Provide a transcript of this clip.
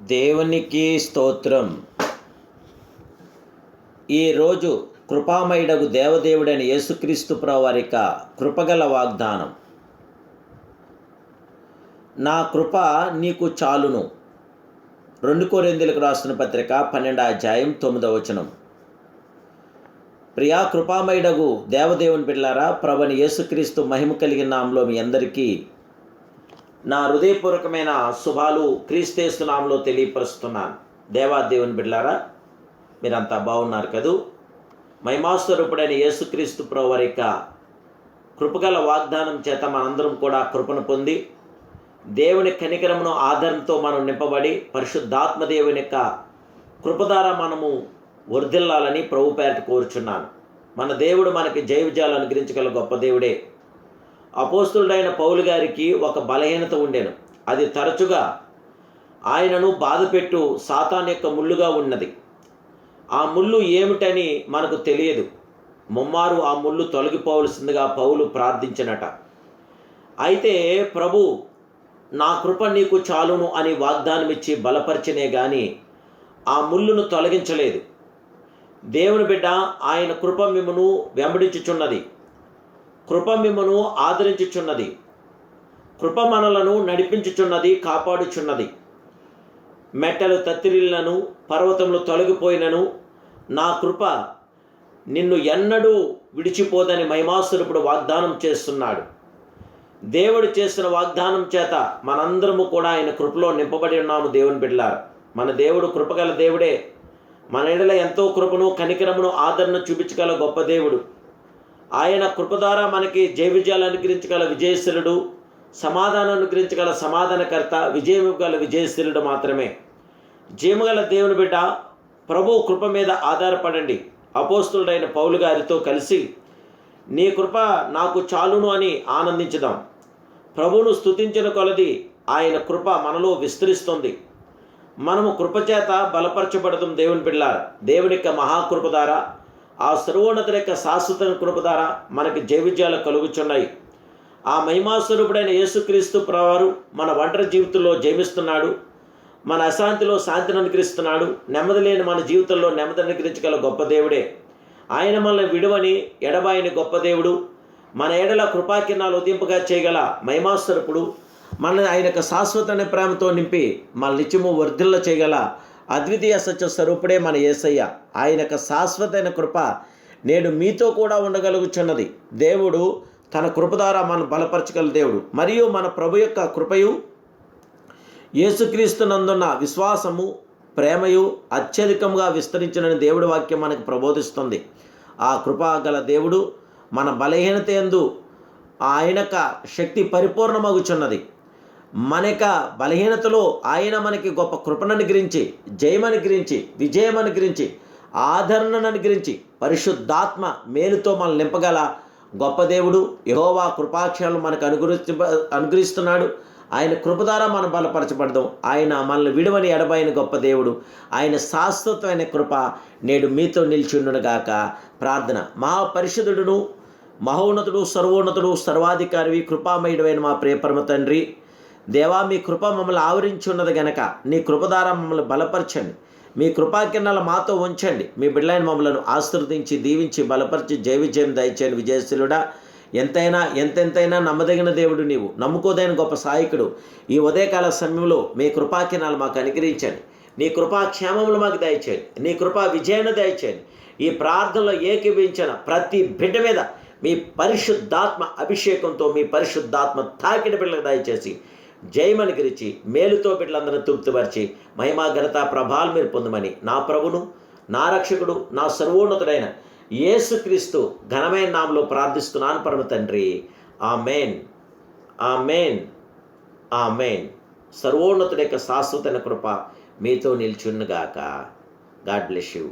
దేవునికి స్తోత్రం. ఈరోజు కృపామయుడకు దేవదేవుడైన యేసుక్రీస్తు ప్రవారిక కృపగల వాగ్దానం. నా కృప నీకు చాలును. రెండు కోరేందులకు రాసిన పత్రిక పన్నెండు అధ్యాయం తొమ్మిదవ వచనం. ప్రియా కృపామయుడగు దేవదేవుని బిడ్లారా ప్రభని యేసుక్రీస్తు మహిమ కలిగిన నామంలో మీ అందరికీ నా హృదయపూర్వకమైన శుభాలు క్రీస్తేస్తు నామంలో తెలియపరుస్తున్నాను. దేవాదేవుని బిడ్లారా మీరంతా బాగున్నారు కదూ? మహిమాస్వరూపుడైన యేసుక్రీస్తు ప్రవరిక కృపగల వాగ్దానం చేత మనందరం కూడా కృపను పొంది దేవుని కనికరమును ఆదరణతో మనం నింపబడి పరిశుద్ధాత్మ దేవుని యొక్క కృపధార మనము వర్ధిల్లాలని ప్రభు పేరట కోరుచున్నాను. మన దేవుడు మనకి జయవిజయాలు అనుగ్రహించగల గొప్ప దేవుడే. అపోస్తుడైన పౌలు గారికి ఒక బలహీనత ఉండేను. అది తరచుగా ఆయనను బాధపెట్టు సాతాన్ యొక్క ముళ్ళుగా ఉన్నది. ఆ ముళ్ళు ఏమిటని మనకు తెలియదు. ముమ్మారు ఆ ముళ్ళు తొలగిపోవలసిందిగా పౌలు ప్రార్థించినట. అయితే ప్రభు నా కృప నీకు చాలును అని వాగ్దానం ఇచ్చి బలపరిచినే గాని ఆ ముళ్ళును తొలగించలేదు. దేవుని బిడ్డ ఆయన కృప మిమ్మను వెంబడించుచున్నది. కృప మిమ్మను ఆదరించుచున్నది. కృప మనలను నడిపించుచున్నది కాపాడుచున్నది. మెట్టలు తత్తిరిల్లను పర్వతములు తొలగిపోయినను నా కృప నిన్ను ఎన్నడూ విడిచిపోదని మహిమాసురుడు వాగ్దానం చేస్తున్నాడు. దేవుడు చేసిన వాగ్దానం చేత మనందరము కూడా ఆయన కృపలో నింపబడి ఉన్నాము దేవుని బిడ్డలారు. మన దేవుడు కృపగల దేవుడే. మన ఎడల ఎంతో కృపను కనికరమును ఆదరణ చూపించగల గొప్ప దేవుడు. ఆయన కృప ద్వారా మనకి జయ విజయాలు అనుగ్రహించగల విజయశీలుడు సమాధానం అనుగ్రహించగల సమాధానకర్త విజయం గల విజయశీలుడు మాత్రమే. జయముగల దేవుని బిడ్డ ప్రభు కృప మీద ఆధారపడండి. అపోస్తుడైన పౌలు గారితో కలిసి నీ కృప నాకు చాలును అని ఆనందించుదాం. ప్రభువును స్తుతించిన కొలది ఆయన కృప మనలో విస్తరిస్తుంది. మనము కృపచేత బలపరచబడదాం దేవుని బిడ్డారా దేవుని యొక్క మహాకృప ద్వారా ఆ సర్వోన్నతుల యొక్క శాశ్వత కృప ద్వారా మనకి జైవిజయాలు కలుగుచున్నాయి. ఆ మహిమాస్వరూపుడైన యేసుక్రీస్తు ప్రవారు మన ఒంటరి జీవితంలో జయమిస్తున్నాడు. మన అశాంతిలో శాంతిని అనుగ్రహిస్తున్నాడు. నెమ్మది లేని మన జీవితంలో నెమ్మది అనుగ్రహించగల గొప్ప దేవుడే. ఆయన మనల్ని విడువని ఎడబాయని గొప్ప దేవుడు. మన ఏడల కృపాకిరణాలు ఉదింపుగా చేయగల మహిమాస్వరూపుడు. మన ఆయన యొక్క శాశ్వతమైన ప్రేమతో నింపి మన నిత్యము వర్ధిల్ల చేయగల అద్వితీయ సత్య స్వరూపుడే మన యేసయ్య ఆయన యొక్క శాశ్వతమైన కృప నేడు మీతో కూడా ఉండగలుగుచున్నది. దేవుడు తన కృప ద్వారా మనం బలపరచగల దేవుడు. మరియు మన ప్రభు యొక్క కృపయు యేసుక్రీస్తునందున్న విశ్వాసము ప్రేమయు అత్యధికంగా విస్తరించిన దేవుడి వాక్యం మనకు ప్రబోధిస్తుంది. ఆ కృప గల దేవుడు మన బలహీనత ఎందు ఆయనక శక్తి పరిపూర్ణమగుచున్నది. మన యొక్క బలహీనతలో ఆయన మనకి గొప్ప కృపను అనుగ్రహించి జయం అనుగ్రహించి విజయం అనుగ్రహించి ఆదరణను అనుగ్రహించి పరిశుద్ధాత్మ మేలుతో మనం నింపగల గొప్ప దేవుడు యహోవా కృపాక్షలు మనకు అనుగ్రహించ అనుగ్రహిస్తున్నాడు. ఆయన కృప ద్వారా మనం బలపరచబడదాం. ఆయన మనల్ని విడవని ఎడబైన గొప్ప దేవుడు ఆయన శాశ్వతమైన కృప నేడు మీతో నిలిచిండునుగాక ప్రార్థన. మా పరిశుద్ధుడును మహోన్నతుడు సర్వోన్నతుడు సర్వాధికారివి కృపామయుడమైన మా ప్రియపరమ తండ్రి దేవా మీ కృప మమ్మల్ని ఆవరించి ఉన్నది గనక నీ కృపధార మమ్మల్ని బలపరచండి. మీ కృపా మాతో ఉంచండి. మీ బిడ్డలైన మమ్మలను ఆశీర్వదించి దీవించి బలపరిచి జయ విజయం దయచేయండి విజయశీలుడా. ఎంతైనా ఎంతెంతైనా నమ్మదగిన దేవుడు నీవు. నమ్ముకోదైన గొప్ప సాయకుడు. ఈ ఉదయకాల సమయంలో మీ కృపాకిరణాలు మాకు అనుగ్రహించండి. నీ కృపా క్షేమములు మాకు దయచేయండి. నీ కృపా విజయాన్ని దయచేయండి. ఈ ప్రార్థనలో ఏకీభించిన ప్రతి బిడ్డ మీద మీ పరిశుద్ధాత్మ అభిషేకంతో మీ పరిశుద్ధాత్మ తాకిడి బిడ్డలకు దయచేసి జయమని గురించి మేలుతో బిడ్డలందరినీ తృప్తిపరిచి మహిమా ఘనత ప్రభాలు మీరు పొందమని నా ప్రభును నా రక్షకుడు నా సర్వోన్నతుడైన యేసుక్రీస్తు ఘనమైన నామలో ప్రార్థిస్తున్నాను పరమ తండ్రి. ఆ మేన్ ఆ మేన్ ఆ మేన్ సర్వోన్నతుడి యొక్క శాశ్వతన కృప మీతో నిల్చున్నగాక గాడ్ బ్లెస్ యూ.